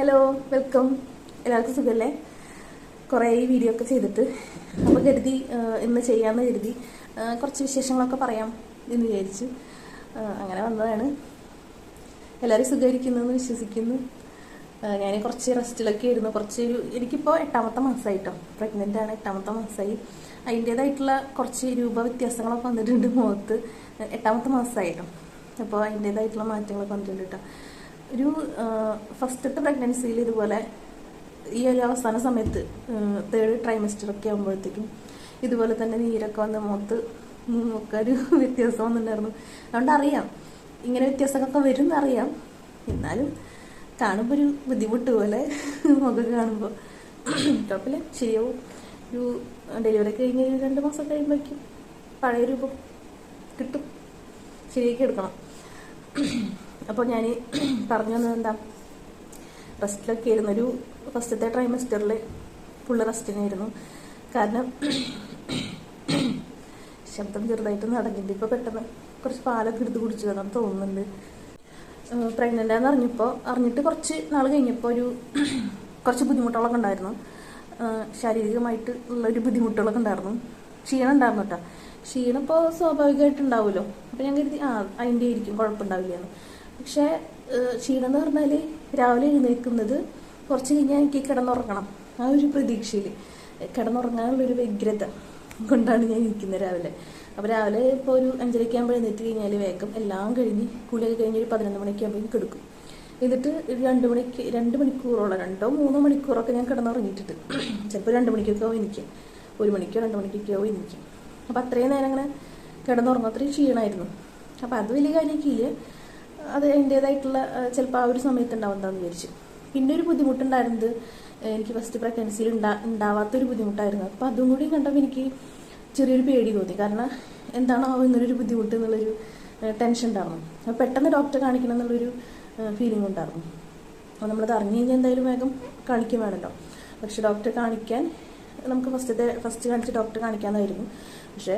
Hello welcome എല്ലാവർക്കും സുഖമല്ലേ കുറേ വീഡിയോ ഒക്കെ ചെയ്തിട്ട്. അപ്പോൾ കരുതി ഇന്ന് ചെയ്യാമെന്ന് കരുതി. കുറച്ച് വിശേഷങ്ങളൊക്കെ പറയാം എന്ന് വിചാരിച്ചു. അങ്ങനെ വന്നതാണ്. എല്ലാവരും സുഖമായിരിക്കുന്നു എന്ന് വിശ്വസിക്കുന്നു. ഞാൻ കുറച്ച് റെസ്റ്റിലൊക്കെ ആയിരുന്നു. കുറച്ച് എനിക്കിപ്പോൾ എട്ടാമത്തെ മാസമായിട്ടോ പ്രഗ്നന്റ് ആണ് എട്ടാമത്തെ മാസമായി അതിന്റേതായിട്ടുള്ള കുറച്ച് രൂപ വ്യത്യാസങ്ങളൊക്കെ വന്നിട്ടുണ്ട് മുഖത്ത്. എട്ടാമത്തെ മാസമായിട്ടോ അപ്പോൾ അതിന്റേതായിട്ടുള്ള മാറ്റങ്ങളൊക്കെ വന്നിട്ടുണ്ട് കേട്ടോ. ഒരു ഫസ്റ്റത്തെ പ്രഗ്നൻസിയിൽ ഇതുപോലെ ഈ ഒരു അവസാന സമയത്ത് തേർഡ് ട്രൈമസ്റ്റർ ഒക്കെ ആകുമ്പോഴത്തേക്കും ഇതുപോലെ തന്നെ നീരൊക്കെ വന്ന് മുഖത്ത് ഒക്കെ ഒരു വ്യത്യാസം വന്നിട്ടുണ്ടായിരുന്നു. അതുകൊണ്ട് അറിയാം. ഇങ്ങനെ വ്യത്യാസങ്ങളൊക്കെ വരും എന്നറിയാം എന്നാലും കാണുമ്പോൾ ഒരു ബുദ്ധിമുട്ട് പോലെ മുഖം കാണുമ്പോൾ കുഴപ്പമില്ല ശരിയാവും. ഒരു ഡെലിവറി കഴിഞ്ഞ് രണ്ട് മാസം കഴിയുമ്പോഴേക്കും പഴയ രൂപം കിട്ടും. ശരിയാക്കി എടുക്കണം. അപ്പോൾ ഞാൻ പറഞ്ഞു തന്നത് എന്താ? റെസ്റ്റിലൊക്കെ ആയിരുന്നു ഒരു ഫസ്റ്റത്തെ ട്രൈമസ്റ്ററിൽ ഫുള്ള് റെസ്റ്റിനായിരുന്നു കാരണം ശബ്ദം ചെറുതായിട്ട് നടക്കുന്നുണ്ട് ഇപ്പോൾ പെട്ടെന്ന് കുറച്ച് പാലൊക്കെ എടുത്ത് കുടിച്ചു വേണം തോന്നുന്നുണ്ട്. പ്രഗ്നന്റ് ആണെന്ന് അറിഞ്ഞപ്പോൾ അറിഞ്ഞിട്ട് കുറച്ച് നാൾ കഴിഞ്ഞപ്പോൾ ഒരു കുറച്ച് ബുദ്ധിമുട്ടുകളൊക്കെ ഉണ്ടായിരുന്നു. ശാരീരികമായിട്ട് ഉള്ള ഒരു ബുദ്ധിമുട്ടുകളൊക്കെ ഉണ്ടായിരുന്നു. ക്ഷീണം ഉണ്ടായിരുന്നു കേട്ടോ. ക്ഷീണം ഇപ്പോൾ സ്വാഭാവികമായിട്ട് ഉണ്ടാവുമല്ലോ. അപ്പോൾ ഞാൻ കരുതി ആ അതിന്റെ ആയിരിക്കും കുഴപ്പമുണ്ടാവില്ല എന്ന്. പക്ഷേ ക്ഷീണം എന്ന് പറഞ്ഞാൽ രാവിലെ എഴുന്നേൽക്കുന്നത് കുറച്ച് കഴിഞ്ഞാൽ എനിക്ക് കിടന്നുറങ്ങണം. ആ ഒരു പ്രതീക്ഷയിൽ കിടന്നുറങ്ങാനുള്ളൊരു വ്യഗ്രത കൊണ്ടാണ് ഞാൻ ഇരിക്കുന്നത് രാവിലെ. അപ്പോൾ രാവിലെ ഇപ്പോൾ ഒരു അഞ്ചരയ്ക്ക് ആകുമ്പോൾ എഴുന്നേറ്റ് കഴിഞ്ഞാൽ വേഗം എല്ലാം കഴിഞ്ഞ് കുളിയൊക്കെ കഴിഞ്ഞ് ഒരു പതിനൊന്ന് മണിക്ക് ആകുമ്പോൾ കിടക്കും. എന്നിട്ട് രണ്ട് മണിക്ക് രണ്ട് മണിക്കൂറോളം രണ്ടോ മൂന്നോ മണിക്കൂറൊക്കെ ഞാൻ കിടന്നുറങ്ങിയിട്ടുണ്ട് ചിലപ്പോൾ രണ്ട് മണിക്കൊക്കെ ആവും എനിക്ക്. ഒരു മണിക്കോ രണ്ട് മണിക്കൊക്കെ ആവും എനിക്ക്. അപ്പോൾ അത്രയും നേരം അങ്ങനെ കിടന്നുറങ്ങും അത്രയും ക്ഷീണമായിരുന്നു അപ്പോൾ അത് വലിയ കാര്യമൊക്കെയില്ല അത് അതിന്റേതായിട്ടുള്ള ചിലപ്പോൾ ആ ഒരു സമയത്ത് ഉണ്ടാവുന്നതാന്ന് വിചാരിച്ചു. പിന്നെ ഒരു ബുദ്ധിമുട്ടുണ്ടായിരുന്നത് എനിക്ക് ഫസ്റ്റ് പ്രഗ്നൻസിയിൽ ഉണ്ടാ ഉണ്ടാവാത്തൊരു ബുദ്ധിമുട്ടായിരുന്നു. അപ്പോൾ അതും കൂടി കണ്ടപ്പോൾ എനിക്ക് ചെറിയൊരു പേടി തോന്നി. കാരണം എന്താണോ ഇങ്ങനൊരു ബുദ്ധിമുട്ട് എന്നുള്ളൊരു ടെൻഷൻ ഉണ്ടായിരുന്നു. അപ്പോൾ പെട്ടെന്ന് ഡോക്ടറെ കാണിക്കണം എന്നുള്ളൊരു ഫീലിംഗ് ഉണ്ടായിരുന്നു. അപ്പോൾ നമ്മളത് അറിഞ്ഞു കഴിഞ്ഞാൽ എന്തായാലും വേഗം കാണിക്കും വേണമല്ലോ പക്ഷെ ഡോക്ടറെ കാണിക്കാൻ നമുക്ക് ഫസ്റ്റത്തെ ഫസ്റ്റ് കാണിച്ച് ഡോക്ടറെ കാണിക്കാമെന്നായിരുന്നു പക്ഷേ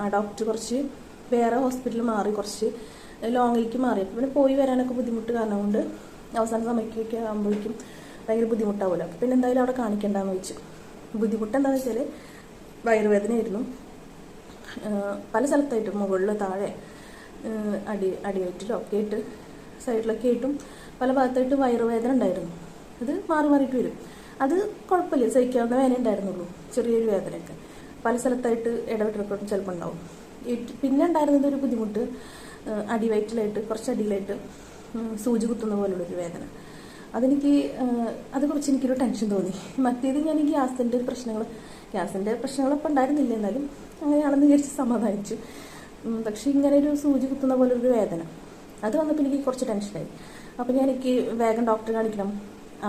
ആ ഡോക്ടർ കുറച്ച് വേറെ ഹോസ്പിറ്റലിൽ മാറി കുറച്ച് ലോങ്ങിലേക്ക് മാറി. അപ്പോൾ പിന്നെ പോയി വരാനൊക്കെ ബുദ്ധിമുട്ട് കാരണം കൊണ്ട് അവസാന സമയത്തൊക്കെ ആകുമ്പോഴേക്കും ഭയങ്കര ബുദ്ധിമുട്ടാവുമല്ലോ അപ്പോൾ പിന്നെ എന്തായാലും അവിടെ കാണിക്കണ്ടെന്ന് വെച്ചു. ബുദ്ധിമുട്ട് എന്താണെന്ന് വെച്ചാൽ വയറുവേദനയായിരുന്നു പല സ്ഥലത്തായിട്ടും മുകളിൽ താഴെ അടി അടിയായിട്ടിലോ ഒക്കെ ആയിട്ട് സൈഡിലൊക്കെ ആയിട്ടും പല ഭാഗത്തായിട്ട് വയറുവേദന ഉണ്ടായിരുന്നു. അത് മാറി മാറിയിട്ട് വരും. അത് കുഴപ്പമില്ല. സഹിക്കാവുന്ന വേദന ഉണ്ടായിരുന്നുള്ളൂ. ചെറിയൊരു വേദനയൊക്കെ. പല സ്ഥലത്തായിട്ട് ഇടപെട്ടിട്ടും ചിലപ്പോൾ ഉണ്ടാവും. പിന്നെ ഉണ്ടായിരുന്നത് ഒരു ബുദ്ധിമുട്ട് അടിവയറ്റിലായിട്ട് കുറച്ച് അടിയിലായിട്ട് സൂചി കുത്തുന്ന പോലുള്ളൊരു വേദന. അതെനിക്ക് അത് കുറച്ച് എനിക്കൊരു ടെൻഷൻ തോന്നി. മറ്റേത് ഞാൻ ഈ ഗ്യാസിന്റെ ഒരു പ്രശ്നങ്ങൾ ഗ്യാസിന്റെ പ്രശ്നങ്ങളൊക്കെ ഉണ്ടായിരുന്നില്ല എന്നാലും അങ്ങനെയാണെന്ന് വിചാരിച്ച് സമാധാനിച്ചു. പക്ഷേ ഇങ്ങനെ ഒരു സൂചി കുത്തുന്ന പോലെ ഒരു വേദന. അത് വന്നപ്പോൾ എനിക്ക് കുറച്ച് ടെൻഷനായി. അപ്പോൾ ഞാൻ എനിക്ക് വേഗം ഡോക്ടറെ കാണിക്കണം.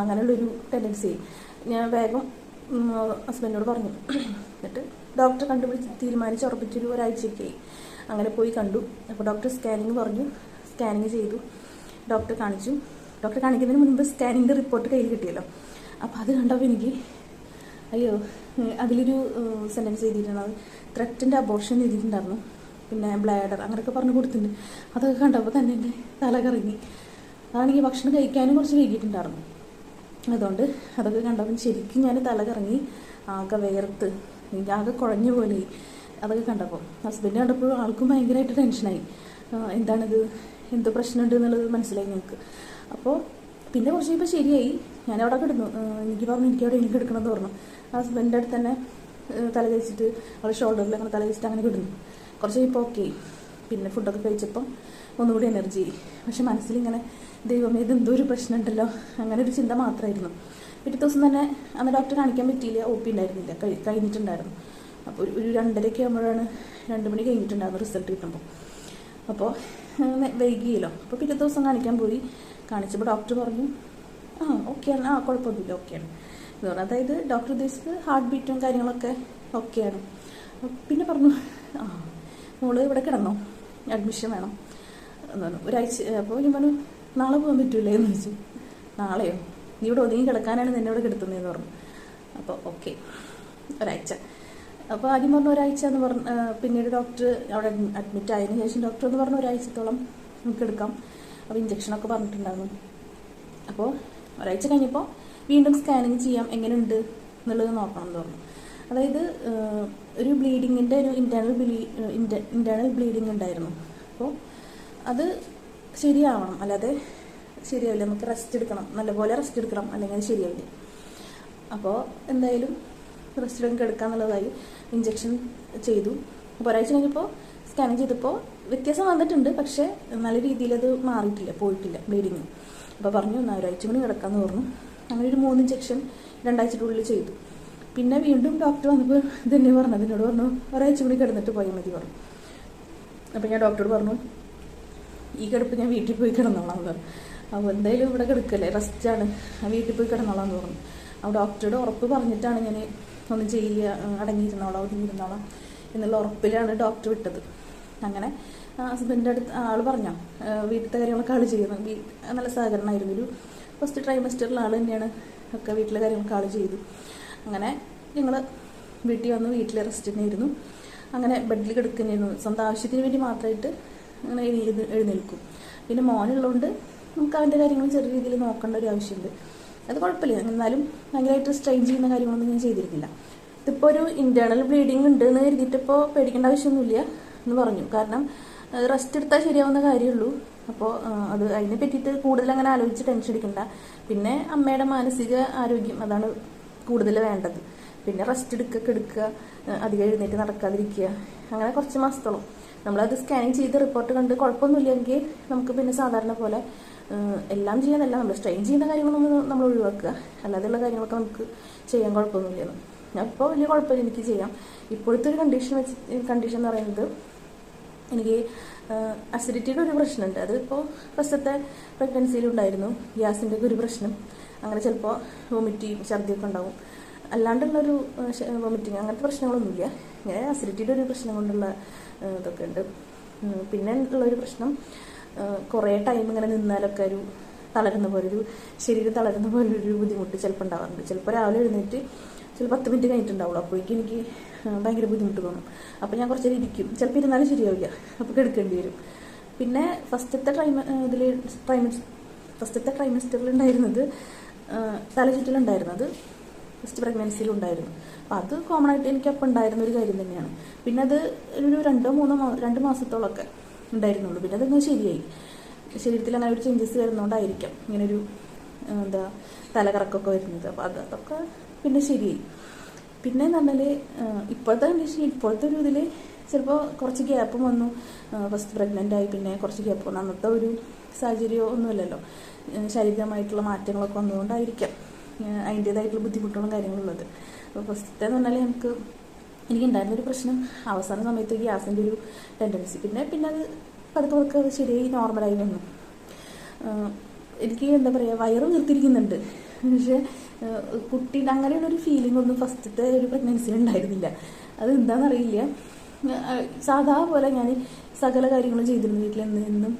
അങ്ങനെയുള്ളൊരു ടെൻഡൻസി ഞാൻ വേഗം ഹസ്ബൻഡിനോട് പറഞ്ഞു. എന്നിട്ട് ഡോക്ടർ കണ്ടുപിടിച്ച് തീരുമാനിച്ച് ഉറപ്പിച്ചൊരു ഒരാഴ്ചയൊക്കെയായി അങ്ങനെ പോയി കണ്ടു. അപ്പോൾ ഡോക്ടർ സ്കാനിങ് പറഞ്ഞു. സ്കാനിങ് ചെയ്തു. ഡോക്ടർ കാണിച്ചു. ഡോക്ടർ കാണിക്കുന്നതിന് മുൻപ് സ്കാനിങ്ങിന്റെ റിപ്പോർട്ട് കയ്യിൽ കിട്ടിയല്ലോ. അപ്പോൾ അത് കണ്ടപ്പോൾ എനിക്ക് അയ്യോ അതിലൊരു സെന്റൻസ് എഴുതിയിട്ടുണ്ടാവും ത്രെറ്റിന്റെ അബോർഷൻ എഴുതിയിട്ടുണ്ടായിരുന്നു. പിന്നെ ബ്ലാഡർ അങ്ങനെയൊക്കെ പറഞ്ഞു കൊടുത്തിട്ടുണ്ട്. അതൊക്കെ കണ്ടപ്പോൾ തന്നെ എന്റെ തല കറങ്ങി. അതാണെങ്കിൽ ഭക്ഷണം കഴിക്കാനും കുറച്ച് വൈകിട്ടുണ്ടായിരുന്നു അതുകൊണ്ട് അതൊക്കെ കണ്ടപ്പോൾ ശരിക്കും ഞാൻ തല കറങ്ങി ആകെ വേർത്ത് ആകെ കുഴഞ്ഞ പോലെ. അതൊക്കെ കണ്ടപ്പോൾ ഹസ്ബൻഡ് കണ്ടപ്പോൾ ആൾക്കും ഭയങ്കരമായിട്ട് ടെൻഷനായി എന്താണിത്? എന്ത് പ്രശ്നമുണ്ട് എന്നുള്ളത് മനസ്സിലായി ഞങ്ങൾക്ക് അപ്പോൾ പിന്നെ കുറച്ച് ഇപ്പോൾ ശരിയായി. ഞാൻ അവിടെ കിടന്നു. എനിക്ക് പറഞ്ഞു എനിക്ക് അവിടെ എനിക്ക് കിടക്കണമെന്ന് പറഞ്ഞു. ഹസ്ബൻഡിന്റെ അടുത്ത് തന്നെ തല കഴിച്ചിട്ട് അവൾ ഷോൾഡറിൽ അങ്ങനെ തല കഴിച്ചിട്ട് അങ്ങനെ കിടന്നു. കുറച്ച് ഇപ്പോൾ ഓക്കെ പിന്നെ ഫുഡൊക്കെ കഴിച്ചപ്പം ഒന്നുകൂടി എനർജി പക്ഷെ മനസ്സിലിങ്ങനെ ദൈവമേ ഇത് എന്തോ ഒരു പ്രശ്നമുണ്ടല്ലോ. അങ്ങനെ ഒരു ചിന്ത മാത്രമായിരുന്നു. പിറ്റേ ദിവസം തന്നെ അന്ന് ഡോക്ടറെ കാണിക്കാൻ പറ്റിയില്ല. ഒ പി ഉണ്ടായിരുന്നില്ല. കഴി കഴിഞ്ഞിട്ടുണ്ടായിരുന്നു. അപ്പോൾ ഒരു രണ്ടരയ്ക്ക് ആകുമ്പോഴാണ് രണ്ട് മണി കഴിഞ്ഞിട്ടുണ്ടായിരുന്നു റിസൾട്ട് കിട്ടുമ്പോൾ. അപ്പോൾ വൈകിയല്ലോ. അപ്പോൾ പിറ്റേ ദിവസം കാണിക്കാൻ പോയി. കാണിച്ചപ്പോൾ ഡോക്ടർ പറഞ്ഞു ആ ഓക്കെയാണ് ആ കുഴപ്പമൊന്നുമില്ല. ഓക്കെയാണ് എന്ന് പറഞ്ഞു. അതായത് ഡോക്ടർ ഉദ്ദേശിച്ചത് ഹാർട്ട് ബീറ്റും കാര്യങ്ങളൊക്കെ ഓക്കെയാണ് പിന്നെ പറഞ്ഞു ആ മോൾ ഇവിടെ കിടന്നോ. അഡ്മിഷൻ വേണം. എന്ന് പറഞ്ഞു. ഒരാഴ്ച അപ്പോൾ ഞാൻ പറഞ്ഞു നാളെ പോകാൻ പറ്റൂലേ? എന്ന് ചോദിച്ചു. നാളെയോ? നീ ഇവിടെ ഒതുങ്ങി കിടക്കാനാണ് നിന്നെ ഇവിടെ കിടത്തുന്നതെന്ന് പറഞ്ഞു. അപ്പോൾ ഓക്കെ ഒരാഴ്ച. അപ്പോൾ ആദ്യം പറഞ്ഞു ഒരാഴ്ച എന്ന് പറഞ്ഞ് പിന്നീട് ഡോക്ടർ അവിടെ അഡ്മിറ്റ് ആയതിനു ശേഷം ഡോക്ടർ എന്ന് പറഞ്ഞ ഒരാഴ്ചത്തോളം നമുക്ക് എടുക്കാം. അപ്പോൾ ഇഞ്ചക്ഷനൊക്കെ പറഞ്ഞിട്ടുണ്ടായിരുന്നു. അപ്പോൾ ഒരാഴ്ച കഴിഞ്ഞപ്പോൾ വീണ്ടും സ്കാനിങ് ചെയ്യാം എങ്ങനെയുണ്ട് എന്നുള്ളത് നോക്കണം എന്ന് പറഞ്ഞു. അതായത് ഒരു ബ്ലീഡിങ്ങിന്റെ ഒരു ഇന്റേർണൽ ബ്ലീ ഇന്റേർണൽ ബ്ലീഡിങ് ഉണ്ടായിരുന്നു. അപ്പോൾ അത് ശരിയാവണം. അല്ലാതെ ശരിയാവില്ല. നമുക്ക് റെസ്റ്റ് എടുക്കണം. നല്ലപോലെ റെസ്റ്റ് എടുക്കണം. അല്ലെങ്കിൽ അത് ശരിയാവില്ല. അപ്പോൾ എന്തായാലും റെസ്റ്റ് എടുക്കാൻ എടുക്കാന്നുള്ളതായി ഇഞ്ചക്ഷൻ ചെയ്തു. അപ്പോൾ ഒരാഴ്ച കഴിഞ്ഞപ്പോൾ സ്കാനിങ് ചെയ്തപ്പോൾ വ്യത്യാസം വന്നിട്ടുണ്ട്. പക്ഷേ നല്ല രീതിയിൽ അത് മാറിയിട്ടില്ല. പോയിട്ടില്ല. ബ്ലീഡിങ് അപ്പോൾ പറഞ്ഞു എന്നാൽ ഒരാഴ്ച കൂടി കിടക്കാമെന്ന് പറഞ്ഞു. അങ്ങനെ ഒരു മൂന്ന് ഇഞ്ചക്ഷൻ രണ്ടാഴ്ചക്കുള്ളിൽ ചെയ്തു. പിന്നെ വീണ്ടും ഡോക്ടർ വന്നപ്പോൾ ഇതന്നെ തന്നെ പറഞ്ഞത് എന്നോട് പറഞ്ഞു ഒരാഴ്ച കൂടി കിടന്നിട്ട് പോയാൽ മതി പറഞ്ഞു. അപ്പോൾ ഞാൻ ഡോക്ടറോട് പറഞ്ഞു ഈ കിടപ്പ് ഞാൻ വീട്ടിൽ പോയി കിടന്നോളാം പറഞ്ഞു. അപ്പോൾ എന്തായാലും ഇവിടെ കിടക്കല്ലേ റെസ്റ്റാണ് വീട്ടിൽ പോയി കിടന്നോളാം തോന്നുന്നു. അപ്പോൾ ഡോക്ടറുടെ ഉറപ്പ് പറഞ്ഞിട്ടാണ് ഞാൻ ഒന്ന് ചെയ്യുക അടങ്ങിയിരുന്നോളാം ഒതുങ്ങിയിരുന്നോളാം എന്നുള്ള ഉറപ്പിലാണ് ഡോക്ടർ വിട്ടത്. അങ്ങനെ ഹസ്ബൻഡിന്റെ അടുത്ത് ആൾ പറഞ്ഞോ വീട്ടിലത്തെ കാര്യങ്ങളൊക്കെ ആൾ ചെയ്യുന്നു. നല്ല സഹകരണമായിരുന്നു. ഒരു ഫസ്റ്റ് ട്രൈമസ്റ്ററിൽ ആൾ തന്നെയാണ് ഒക്കെ വീട്ടിലെ കാര്യങ്ങളൊക്കെ ആൾ ചെയ്തു. അങ്ങനെ ഞങ്ങൾ വീട്ടിൽ വന്ന് വീട്ടിലെ റെസ്റ്റ് തന്നെയായിരുന്നു അങ്ങനെ ബെഡിൽ കിടക്കുന്നതായിരുന്നു സ്വന്തം ആവശ്യത്തിന് വേണ്ടി മാത്രമായിട്ട് അങ്ങനെ എഴുന്നേൽക്കും. പിന്നെ മോനുള്ളതുകൊണ്ട് നമുക്ക് അവന്റെ കാര്യങ്ങൾ ചെറിയ രീതിയിൽ നോക്കേണ്ട ഒരു ആവശ്യമുണ്ട്. അത് കുഴപ്പമില്ല. എന്നാലും ഭയങ്കരമായിട്ട് സ്ട്രെയിൻ ചെയ്യുന്ന കാര്യങ്ങളൊന്നും ഞാൻ ചെയ്തിരുന്നില്ല. ഇതിപ്പോൾ ഒരു ഇന്റേർണൽ ബ്ലീഡിങ് ഉണ്ട് എന്ന് കരുതിയിട്ടിപ്പോൾ പേടിക്കേണ്ട ആവശ്യമൊന്നുമില്ല എന്ന് പറഞ്ഞു. കാരണം റെസ്റ്റ് എടുത്താൽ ശരിയാവുന്ന കാര്യമുള്ളൂ. അപ്പോൾ അത് അതിനെ പറ്റിയിട്ട് കൂടുതൽ അങ്ങനെ ആലോചിച്ച് ടെൻഷൻ അടിക്കണ്ട. പിന്നെ അമ്മയുടെ മാനസിക ആരോഗ്യം അതാണ് കൂടുതൽ വേണ്ടത്. പിന്നെ റെസ്റ്റ് എടുക്കുക എടുക്കുക അധികം എഴുന്നേറ്റ് നടക്കാതിരിക്കുക. അങ്ങനെ കുറച്ച് മാസത്തോളം. നമ്മളത് സ്കാനിങ് ചെയ്ത് റിപ്പോർട്ട് കണ്ട് കുഴപ്പമൊന്നുമില്ലെങ്കിൽ നമുക്ക് പിന്നെ സാധാരണ പോലെ എല്ലാം ചെയ്യാനല്ല നമ്മൾ സ്ട്രെയിൻ ചെയ്യുന്ന കാര്യങ്ങളൊന്നും നമ്മൾ ഒഴിവാക്കുക. അല്ലാതെയുള്ള കാര്യങ്ങളൊക്കെ നമുക്ക് ചെയ്യാൻ കുഴപ്പമൊന്നുമില്ല. ഞാൻ ഇപ്പോൾ വലിയ കുഴപ്പമില്ല എനിക്ക് ചെയ്യാം. ഇപ്പോഴത്തെ ഒരു കണ്ടീഷൻ വെച്ച് കണ്ടീഷൻ എന്ന് പറയുന്നത് എനിക്ക് അസിഡിറ്റിയുടെ ഒരു പ്രശ്നമുണ്ട്. അത് ഇപ്പോൾ ഫസ്റ്റത്തെ പ്രഗ്നൻസിയിലുണ്ടായിരുന്നു ഗ്യാസിന്റെ ഒക്കെ ഒരു പ്രശ്നം. അങ്ങനെ ചിലപ്പോൾ വൊമിറ്റ് ഛർദിയൊക്കെ ഉണ്ടാവും. അല്ലാണ്ടുള്ളൊരു വൊമിറ്റിങ് അങ്ങനത്തെ പ്രശ്നങ്ങളൊന്നുമില്ല. ഇങ്ങനെ അസിഡിറ്റിയുടെ ഒരു പ്രശ്നം കൊണ്ടുള്ള ഇതൊക്കെ ഉണ്ട്. പിന്നെ ഉള്ളൊരു പ്രശ്നം കുറേ ടൈം ഇങ്ങനെ നിന്നാലൊക്കെ ഒരു തളരുന്ന പോലെ ഒരു ശരീരം തളരുന്ന പോലെ ഒരു ബുദ്ധിമുട്ട് ചിലപ്പോൾ ഉണ്ടാവാറുണ്ട്. ചിലപ്പോൾ രാവിലെ എഴുന്നേറ്റ് ചിലപ്പോൾ പത്ത് മിനിറ്റ് കഴിഞ്ഞിട്ടുണ്ടാവുള്ളൂ. അപ്പോഴേക്കും എനിക്ക് ഭയങ്കര ബുദ്ധിമുട്ട് തോന്നും. അപ്പോൾ ഞാൻ കുറച്ച് നേരം ഇരിക്കും. ചിലപ്പോൾ ഇരുന്നാലും ശരിയാവില്ല. അപ്പോൾ കിടക്കേണ്ടി വരും. പിന്നെ ഫസ്റ്റത്തെ ട്രൈമ ഇതിൽ ട്രൈമസ് ഫസ്റ്റത്തെ ട്രൈമസ്റ്ററിൽ ഉണ്ടായിരുന്നത് തലചുറ്റലുണ്ടായിരുന്നത് ഫസ്റ്റ് പ്രഗ്നൻസിയിലുണ്ടായിരുന്നു അപ്പം അത് കോമൺ ആയിട്ട് എനിക്ക് അപ്പം ഉണ്ടായിരുന്ന ഒരു കാര്യം തന്നെയാണ്. പിന്നെ അത് ഒരു രണ്ടോ മൂന്നോ രണ്ട് മാസത്തോളമൊക്കെ ഉണ്ടായിരുന്നുള്ളൂ. പിന്നെ അതങ്ങ് ശരിയായി. ശരീരത്തിൽ അങ്ങനെ ഒരു ചേഞ്ചസ് വരുന്നതുകൊണ്ടായിരിക്കാം ഇങ്ങനൊരു എന്താ തലകറക്കൊക്കെ വരുന്നത്. അപ്പോൾ അത് അതൊക്കെ പിന്നെ ശരിയായി. പിന്നെ എന്ന് ഇപ്പോഴത്തെ കണ്ടീഷൻ ഇപ്പോഴത്തെ ഒരു ഇതിൽ ചിലപ്പോൾ കുറച്ച് ഗ്യാപ്പും വന്നു. ഫസ്റ്റ് പ്രഗ്നന്റ് ആയി പിന്നെ കുറച്ച് ഗ്യാപ്പ് വന്നു. അന്നത്തെ ഒരു സാഹചര്യം ഒന്നുമില്ലല്ലോ. ശാരീരികമായിട്ടുള്ള മാറ്റങ്ങളൊക്കെ വന്നുകൊണ്ടായിരിക്കാം അതിന്റേതായിട്ടുള്ള ബുദ്ധിമുട്ടുകളും കാര്യങ്ങളും ഉള്ളത് അപ്പോൾ ഫസ്റ്റത്തെ എന്ന് പറഞ്ഞാൽ നമുക്ക് എനിക്കുണ്ടായിരുന്ന ഒരു പ്രശ്നം. അവസാന സമയത്ത് ഗ്യാസിന്റെ ഒരു ടെൻഡൻസി പിന്നെ പിന്നെ അത് പതുക്കെ പതുക്കെ അത് ശരിയായി നോർമലായി വന്നു. എനിക്ക് എന്താ പറയുക വയറ് വീർത്തിരിക്കുന്നുണ്ട്. പക്ഷേ കുട്ടി അങ്ങനെയുള്ളൊരു ഫീലിംഗ് ഒന്നും ഫസ്റ്റത്തെ ഒരു പ്രഗ്നൻസിയിൽ ഉണ്ടായിരുന്നില്ല. അത് എന്താണെന്നറിയില്ല സാധാ പോലെ ഞാൻ സകല കാര്യങ്ങളും ചെയ്തിരുന്നു. വീട്ടിൽ നിന്ന്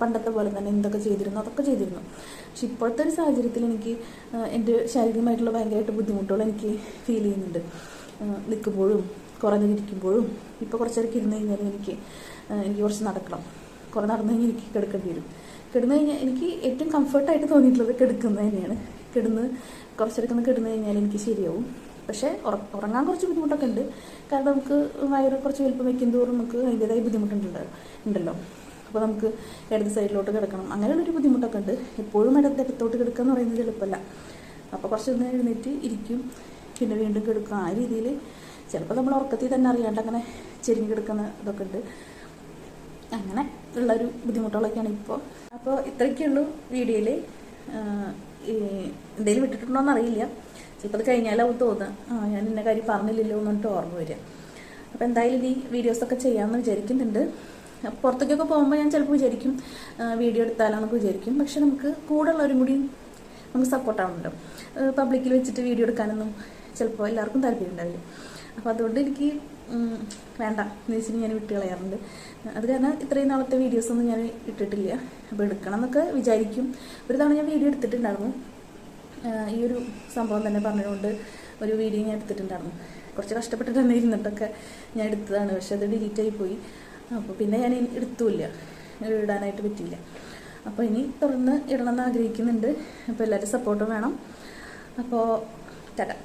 പണ്ടത്തെ പോലെ തന്നെ എന്തൊക്കെ ചെയ്തിരുന്നു അതൊക്കെ ചെയ്തിരുന്നു. പക്ഷെ ഇപ്പോഴത്തെ ഒരു സാഹചര്യത്തിൽ എനിക്ക് എന്റെ ശാരീരികമായിട്ടുള്ള ഭയങ്കരമായിട്ട് ബുദ്ധിമുട്ടുകൾ എനിക്ക് ഫീൽ ചെയ്യുന്നുണ്ട്. നിൽക്കുമ്പോഴും കുറേ നേരം ഇരിക്കുമ്പോഴും ഇപ്പോൾ കുറച്ചേരൊക്കെ ഇരുന്ന് കഴിഞ്ഞാൽ എനിക്ക് എനിക്ക് കുറച്ച് നടക്കണം. കുറേ നടന്നു കഴിഞ്ഞാൽ എനിക്ക് കിടക്കേണ്ടി വരും. കിടന്നു കഴിഞ്ഞാൽ എനിക്ക് ഏറ്റവും കംഫർട്ടായിട്ട് തോന്നിയിട്ടുള്ളത് കിടക്കുന്നത് തന്നെയാണ്. കിടന്ന് കുറച്ചെടുക്കുന്ന കിടന്നു കഴിഞ്ഞാൽ എനിക്ക് ശരിയാവും. പക്ഷേ ഉറങ്ങാൻ കുറച്ച് ബുദ്ധിമുട്ടൊക്കെ ഉണ്ട്. കാരണം നമുക്ക് വയറ് കുറച്ച് വലുപ്പം വെക്കും തോറും നമുക്ക് അതിന്റെതായ ബുദ്ധിമുട്ടുണ്ട് ഉണ്ടല്ലോ. അപ്പോൾ നമുക്ക് ഇടത് സൈഡിലോട്ട് കിടക്കണം. അങ്ങനെയുള്ളൊരു ബുദ്ധിമുട്ടൊക്കെ ഉണ്ട്. എപ്പോഴും ഇടത്ത് ഇടത്തോട്ട് കിടക്കുക എന്ന് പറയുന്നത് എളുപ്പമല്ല. അപ്പോൾ കുറച്ച് നേരം എഴുന്നേറ്റ് ഇരിക്കും. പിന്നെ വീണ്ടും കിടക്കുക ആ രീതിയിൽ ചിലപ്പോൾ നമ്മൾ ഉറക്കത്തിൽ തന്നെ അറിയാണ്ട് അങ്ങനെ ചെരിഞ്ഞ് കിടക്കുന്ന ഇതൊക്കെ ഉണ്ട്. അങ്ങനെ ഉള്ളൊരു ബുദ്ധിമുട്ടുകളൊക്കെയാണ് ഇപ്പോൾ അപ്പോൾ ഇത്രയൊക്കെയുള്ളൂ വീഡിയോയിൽ എന്തെങ്കിലും വിട്ടിട്ടുണ്ടോ അറിയില്ല ചിലപ്പോൾ അത് കഴിഞ്ഞാലാവും തോന്നുക ആ ഞാൻ ഇന്ന കാര്യം പറഞ്ഞില്ലല്ലോ എന്നിട്ട് ഓർമ്മ വരിക അപ്പോൾ എന്തായാലും ഈ വീഡിയോസൊക്കെ ചെയ്യാമെന്ന് വിചാരിക്കുന്നുണ്ട്. പുറത്തേക്കൊക്കെ പോകുമ്പോൾ ഞാൻ ചിലപ്പോൾ വിചാരിക്കും വീഡിയോ എടുത്താലോന്നൊക്കെ വിചാരിക്കും. പക്ഷെ നമുക്ക് കൂടെ ഉള്ളവരും കൂടി നമുക്ക് സപ്പോർട്ടാവുന്നുണ്ടോ പബ്ലിക്കിൽ വെച്ചിട്ട് വീഡിയോ എടുക്കാനൊന്നും ചിലപ്പോൾ എല്ലാവർക്കും താല്പര്യം ഉണ്ടാവില്ല? അപ്പോൾ അതുകൊണ്ട് എനിക്ക് വേണ്ട. എന്ന് വെച്ചിട്ട് ഞാൻ വിട്ട് കളയാറുണ്ട്. അത് കാരണം ഇത്രയും നാളത്തെ വീഡിയോസൊന്നും ഞാൻ ഇട്ടിട്ടില്ല. അപ്പോൾ എടുക്കണം എന്നൊക്കെ വിചാരിക്കും. ഒരു തവണ ഞാൻ വീഡിയോ എടുത്തിട്ടുണ്ടായിരുന്നു. ഈ ഒരു സംഭവം തന്നെ പറഞ്ഞുകൊണ്ട് ഒരു വീഡിയോ ഞാൻ എടുത്തിട്ടുണ്ടായിരുന്നു. കുറച്ച് കഷ്ടപ്പെട്ടിട്ട് തന്നെ ഇരുന്നിട്ടൊക്കെ ഞാൻ എടുത്തതാണ്. പക്ഷെ അത് ഡിലീറ്റ് ആയി പോയി. അപ്പോൾ പിന്നെ ഞാൻ എടുത്തുമില്ല ഇടാനായിട്ട് പറ്റിയില്ല. അപ്പോൾ ഇനി തുറന്ന് ഇടണമെന്ന് ആഗ്രഹിക്കുന്നുണ്ട്. അപ്പോൾ എല്ലാവരും സപ്പോർട്ടും വേണം. അപ്പോൾ തരാം